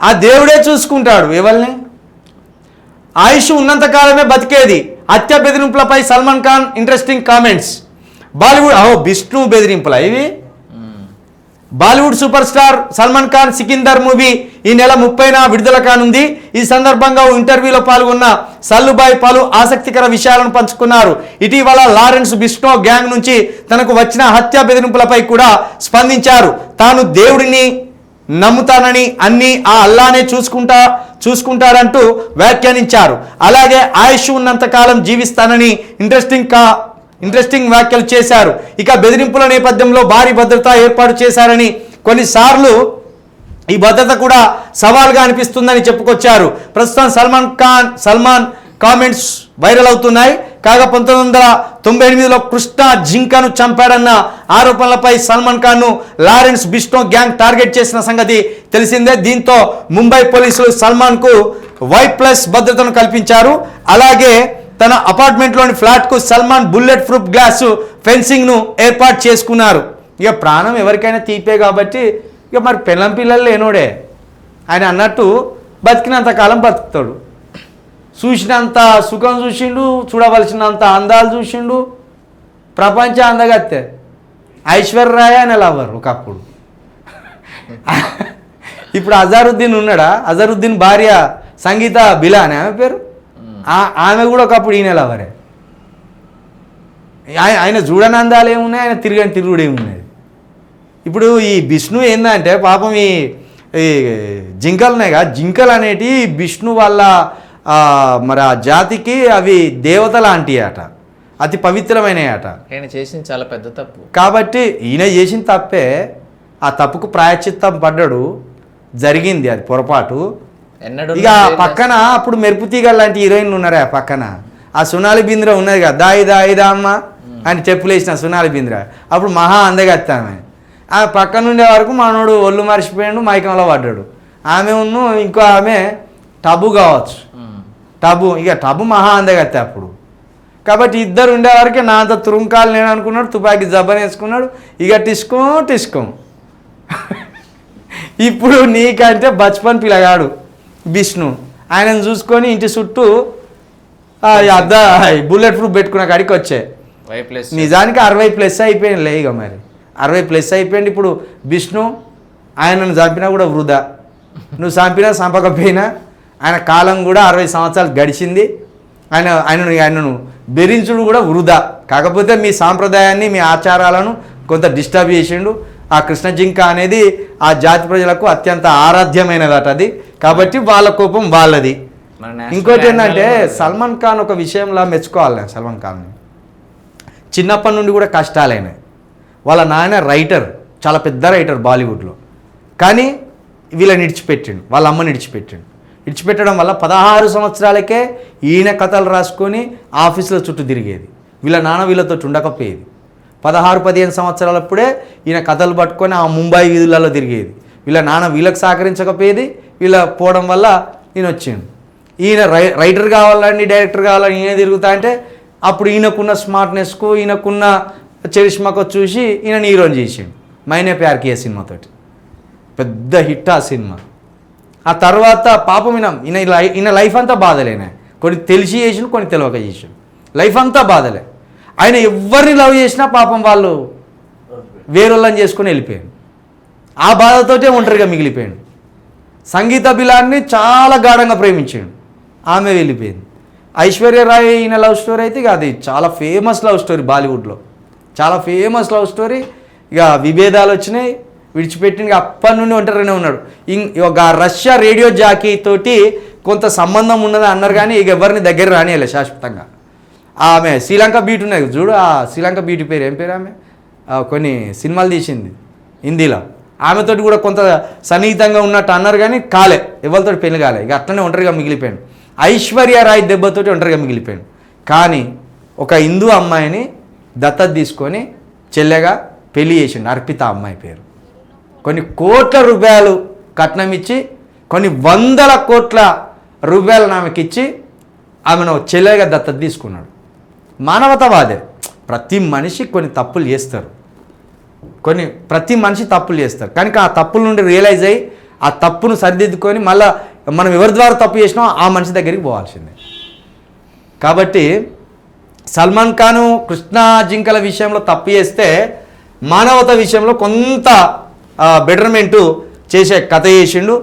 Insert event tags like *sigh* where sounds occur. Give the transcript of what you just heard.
ఆ దేవుడే చూసుకుంటాడు ఎవరిని ఆయుష్ ఉన్నంతకాలమే బతికేది. హత్య బెదిరింపులపై Salman Khan interesting comments Bollywood ఓ విష్ణు బెదిరింపుల ఇవి? Bollywood super star Salman Khan Sikandar movie ఈ నెల ముప్పైన విడుదల కానుంది. ఈ సందర్భంగా ఓ ఇంటర్వ్యూలో పాల్గొన్న సల్లుబాయ్ పలు ఆసక్తికర విషయాలను పంచుకున్నారు. ఇటీవల లారెన్స్ బిస్టో గ్యాంగ్ నుంచి తనకు వచ్చిన హత్య బెదిరింపులపై కూడా స్పందించారు. తాను దేవుడిని నమ్ముతానని అన్ని ఆ అల్లానే చూసుకుంటా చూసుకుంటారంటూ వ్యాఖ్యానించారు. అలాగే ఆయుష్ ఉన్నంతకాలం జీవిస్తానని ఇంట్రెస్టింగ్ కా ఇంట్రెస్టింగ్ వ్యాఖ్యలు చేశారు. ఇక బెదిరింపుల నేపథ్యంలో భారీ భద్రత ఏర్పాటు చేశారని కొన్నిసార్లు ఈ భద్రత కూడా సవాల్గా అనిపిస్తుందని చెప్పుకొచ్చారు. ప్రస్తుతం సల్మాన్ ఖాన్ సల్మాన్ కామెంట్స్ వైరల్ అవుతున్నాయి. కాగా పంతొమ్మిది వందల తొంభై ఎనిమిదిలో కృష్ణ జింకను చంపాడన్న ఆరోపణలపై సల్మాన్ ఖాన్ను లారెన్స్ బిస్టో గ్యాంగ్ టార్గెట్ చేసిన సంగతి తెలిసిందే. దీంతో ముంబై పోలీసులు సల్మాన్కు వై ప్లస్ భద్రతను కల్పించారు. అలాగే తన అపార్ట్మెంట్లోని ఫ్లాట్కు సల్మాన్ బుల్లెట్ ప్రూఫ్ గ్లాసు ఫెన్సింగ్ను ఏర్పాటు చేసుకున్నారు. ఇక ప్రాణం ఎవరికైనా తీపే కాబట్టి ఇక మరి పిల్లం పిల్లలు లేనోడే. ఆయన అన్నట్టు బతికినంత కాలం బతుకుతాడు. చూసినంత సుఖం చూసిండు చూడవలసినంత అందాలు చూసిండు. ప్రపంచ అందగత్తే. ఐశ్వర్యరాయ అని లవర్ ఒకప్పుడు. ఇప్పుడు అజారుద్దీన్ ఉన్నాడా? అజరుద్దీన్ భార్య సంగీత బిలాని ఆమె పేరు? ఆ- ఆమె కూడా ఒకప్పుడు ఈయన లవరే. ఆయ- ఆయన చూడని అందాలు ఏమున్నాయి? ఆయన తిరగని తిరుగుడు ఏమున్నది ఇప్పుడు ఈ విష్ణు ఏందంటే పాపం ఈ జింకలు ఉన్నాయి కదా జింకలు అనేటి విష్ణు వాళ్ళ మరి ఆ జాతికి అవి దేవత లాంటి అట అతి పవిత్రమైనవి అట ఆయన చేసింది చాలా పెద్ద తప్పు. కాబట్టి ఈయన చేసిన తప్పే ఆ తప్పుకు ప్రాయశ్చిత్తం పడ్డాడు. జరిగింది అది పొరపాటు. ఇక పక్కన అప్పుడు మెరుపు తీగ లాంటి హీరోయిన్లు ఉన్నారా పక్కన. ఆ సునాలి బింద్ర ఉన్నది కదా. దాయి దాయి దా అమ్మ అని చెప్పులేసిన సునాలి బింద్ర. అప్పుడు మహా అందగత్త ఆమె ఆ పక్కన ఉండే వరకు మనోడు ఒళ్ళు మర్చిపోయాడు మైకంలో పడ్డాడు. ఆమె ఉన్ను ఇంకో ఆమె టబు కావచ్చు. టబు ఇక టబు మహా అందగత్త అప్పుడు. కాబట్టి ఇద్దరు ఉండే వరకే నా అంత తురుంకాలు నేను అనుకున్నాడు తుపాకీ జబ్బని వేసుకున్నాడు ఇక టిస్కో టిస్కో. *laughs* ఇప్పుడు నీకంటే బచ్పన్ పిల్లగాడు విష్ణు. ఆయనను చూసుకొని ఇంటి చుట్టూ అద్ద బుల్లెట్ ప్రూఫ్ పెట్టుకున్న కాడికి వచ్చాయి వై ప్లస్. నిజానికి అరవై ప్లస్ అయిపోయింది లే ఇక మరి. అరవై ప్లస్ అయిపోయింది ఇప్పుడు విష్ణు ఆయనను చంపినా కూడా వృధా. నువ్వు చంపినా చంపకపోయినా ఆయన కాలం కూడా అరవై సంవత్సరాలు గడిచింది. ఆయన ఆయనను ఆయనను బెదిరించుడు కూడా వృధా. కాకపోతే మీ సాంప్రదాయాన్ని మీ ఆచారాలను కొంత డిస్టర్బ్ చేసిండు. ఆ కృష్ణ జింక అనేది ఆ జాతి ప్రజలకు అత్యంత ఆరాధ్యమైనదట అది. కాబట్టి వాళ్ళ కోపం వాళ్ళది. ఇంకోటి ఏంటంటే సల్మాన్ ఖాన్ ఒక విషయంలో మెచ్చుకోవాలి నేను సల్మాన్ ఖాన్ని. చిన్నప్పటి నుండి కూడా కష్టాలైనాయి వాళ్ళ నాన్న రైటర్ చాలా పెద్ద రైటర్ బాలీవుడ్లో. కానీ వీళ్ళని ఇడిచిపెట్టిండు వాళ్ళ అమ్మని ఇడిచిపెట్టిండు విడిచిపెట్టడం వల్ల పదహారు సంవత్సరాలకే ఈయన కథలు రాసుకొని ఆఫీసుల చుట్టూ తిరిగేది. వీళ్ళ నాన్న వీళ్ళతో ఉండకపోయేది పదహారు పదిహేను సంవత్సరాలప్పుడే ఈయన కథలు పట్టుకొని ఆ ముంబై వీధులలో తిరిగేది. వీళ్ళ నాన్న వీళ్ళకి సహకరించకపోయేది. వీళ్ళ పోవడం వల్ల ఈయన వచ్చిండు. ఈయన రై రైటర్ కావాలని డైరెక్టర్ కావాలని ఈయన తిరుగుతా అంటే అప్పుడు ఈయనకున్న స్మార్ట్నెస్కు ఈయనకున్న చరిష్మాకు చూసి ఈయన హీరోని చేసిండు. మైనే ప్యార్ కియా సినిమాతోటి. పెద్ద హిట్ ఆ సినిమా. ఆ తర్వాత పాపం ఈయన ఈయన లై- ఈయన లైఫ్ అంతా బాధలేనే కొన్ని తెలిసి చేసిండు కొన్ని తెలియక చేసిండు. లైఫ్ అంతా బాధలే. ఆయన ఎవరిని లవ్ చేసినా పాపం వాళ్ళు వేరొల్లని చేసుకొని వెళ్ళిపోయాడు ఆ బాధతోటే ఒంటరిగా మిగిలిపోయాడు సంగీత బిలాన్ని చాలా గాఢంగా ప్రేమించాడు. ఆమె వెళ్ళిపోయింది. ఐశ్వర్య రాయ్ ఈయన లవ్ స్టోరీ అయితే ఇక అది చాలా ఫేమస్ లవ్ స్టోరీ బాలీవుడ్లో. చాలా ఫేమస్ లవ్ స్టోరీ. ఇక విభేదాలు వచ్చినాయి. విడిచిపెట్టి అప్పటి నుండి ఒంటరిగానే ఉన్నాడు. ఒక రష్యా రేడియో జాకీ తోటి కొంత సంబంధం ఉన్నది అన్నారు కానీ ఇక ఎవరిని దగ్గర రానియలే శాశ్వతంగా. ఆమె శ్రీలంక బీట్ ఉన్నది. చూడు ఆ శ్రీలంక బీట్ పేరు ఏం పేరు ఆమె? కొన్ని సినిమాలు తీసింది హిందీలో. ఆమెతోటి కూడా కొంత సన్నిహితంగా ఉన్నట్టు అన్నారు కానీ కాలే. ఎవరితోటి పెళ్ళి కాలే. ఇక అట్లనే ఒంటరిగా మిగిలిపోయాడు. ఐశ్వర్య రాయ్ దెబ్బతోటి ఒంటరిగా మిగిలిపోయాడు. కానీ ఒక హిందూ అమ్మాయిని దత్తత తీసుకొని చెల్లెగా పెళ్ళి చేసిండు. అర్పిత అమ్మాయి పేరు. కొన్ని కోట్ల రూపాయలు కట్నం ఇచ్చి కొన్ని వందల కోట్ల రూపాయలు ఆమెకి ఇచ్చి ఆమెను చెల్లెగా దత్తత తీసుకున్నాడు. మానవతావాదే. ప్రతి మనిషి కొన్ని తప్పులు చేస్తారు. కొన్ని ప్రతి మనిషి తప్పులు చేస్తారు. కనుక ఆ తప్పుల నుండి రియలైజ్ అయ్యి ఆ తప్పును సరిదిద్దుకొని మళ్ళీ మనం ఎవరి ద్వారా తప్పు చేసినా ఆ మనిషి దగ్గరికి పోవాల్సిందే. కాబట్టి సల్మాన్ ఖాను కృష్ణా జింకల విషయంలో తప్పు చేస్తే మానవత విషయంలో కొంత బెటర్మెంటు చేసే కథ చేసిండు.